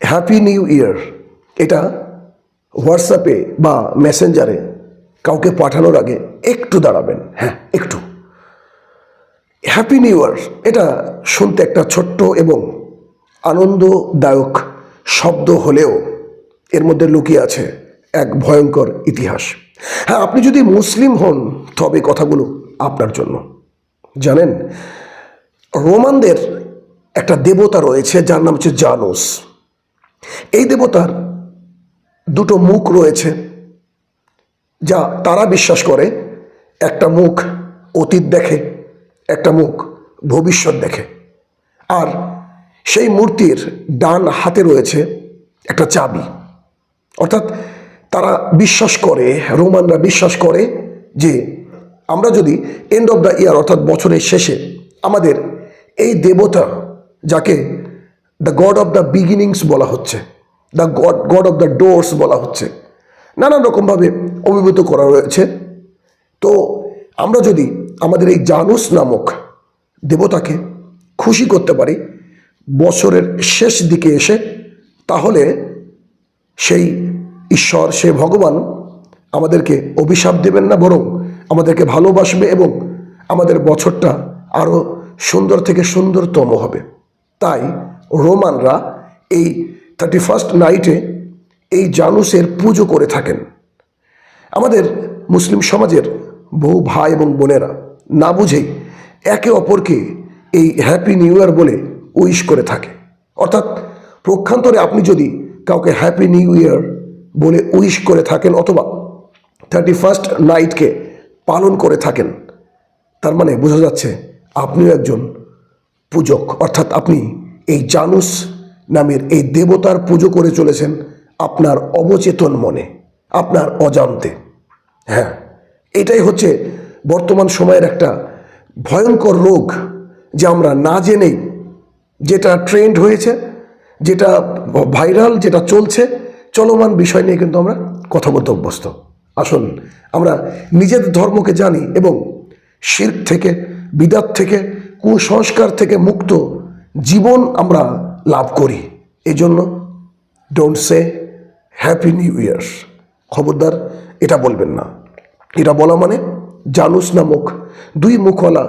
Happy new ইয়ার এটা হোয়াটসঅ্যাপে বা মেসেঞ্জারে কাউকে পাঠানোর আগে একটু দাঁড়াবেন। হ্যাঁ একটু। হ্যাপি নিউ ইয়ার এটা শুনতে একটা ছোট্ট এবং আনন্দদায়ক শব্দ হলেও এর মধ্যে লুকিয়ে আছে এক ভয়ঙ্কর ইতিহাস। হ্যাঁ আপনি যদি মুসলিম হন, তবে কথাগুলো আপনার জন্য। জানেন, রোমানদের একটা দেবতা রয়েছে, যার নাম হচ্ছে জানুস। এই দেবতার দুটো মুখ রয়েছে, যা তারা বিশ্বাস করে। একটা মুখ অতীত দেখে, একটা মুখ ভবিষ্যৎ দেখে। আর সেই মূর্তির ডান হাতে রয়েছে একটা চাবি। অর্থাৎ তারা বিশ্বাস করে, রোমানরা বিশ্বাস করে যে আমরা যদি এন্ড অফ দ্য ইয়ার অর্থাৎ বছরের শেষে আমাদের এই দেবতা, যাকে the god of the beginnings বলা হচ্ছে। The god god of the doors বলা হচ্ছে। নানান রকমভাবে অভিভূত করা রয়েছে। তো আমরা যদি আমাদের এই জানুস নামক দেবতাকে খুশি করতে পারি, বছরের শেষ দিকে এসে, তাহলে সেই ঈশ্বর সে ভগবান আমাদেরকে অভিশাপ দেবেন না, বরং আমাদেরকে ভালোবাসবে এবং আমাদের বছরটা আরও সুন্দর থেকে সুন্দরতম হবে। তাই রোমানরা এই থার্টি ফার্স্ট নাইটে এই জানুসের পুজো করে থাকেন। আমাদের মুসলিম সমাজের বহু ভাই এবং বোনেরা না বুঝেই একে অপরকে এই হ্যাপি নিউ ইয়ার বলে উইশ করে থাকে। অর্থাৎ প্রক্ষান্তরে আপনি যদি কাউকে হ্যাপি নিউ ইয়ার বলে উইশ করে থাকেন অথবা থার্টি ফার্স্ট নাইটকে পালন করে থাকেন, তার মানে বোঝা যাচ্ছে আপনিও একজন পূজক। অর্থাৎ আপনি এই জানুস নামের এই দেবতার পুজো করে চলেছেন আপনার অবচেতন মনে, আপনার অজান্তে। হ্যাঁ এটাই হচ্ছে বর্তমান সময়ের একটা ভয়ঙ্কর রোগ যে আমরা না জেনেই যেটা ট্রেন্ড হয়েছে, যেটা ভাইরাল, যেটা চলছে, চলমান বিষয় নিয়ে কিন্তু আমরা কথা বলতে অভ্যস্ত আসুন, আমরা নিজেদের ধর্মকে জানি এবং শির থেকে, বিদাত থেকে, কুসংস্কার থেকে মুক্ত জীবন আমরা লাভ করি। এই জন্য don't say happy new year খবরদার, এটা বলবেন না। এটা বলা মানে জানুস নামক দুই মুখওয়ালা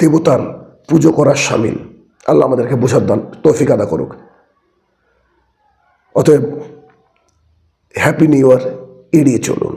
দেবতার পুজো করার সামিল। আল্লাহ আমাদেরকে বোঝার দান, তৌফিক আদা করুক। অতএব হ্যাপি নিউ ইয়ার এড়িয়ে চলুন।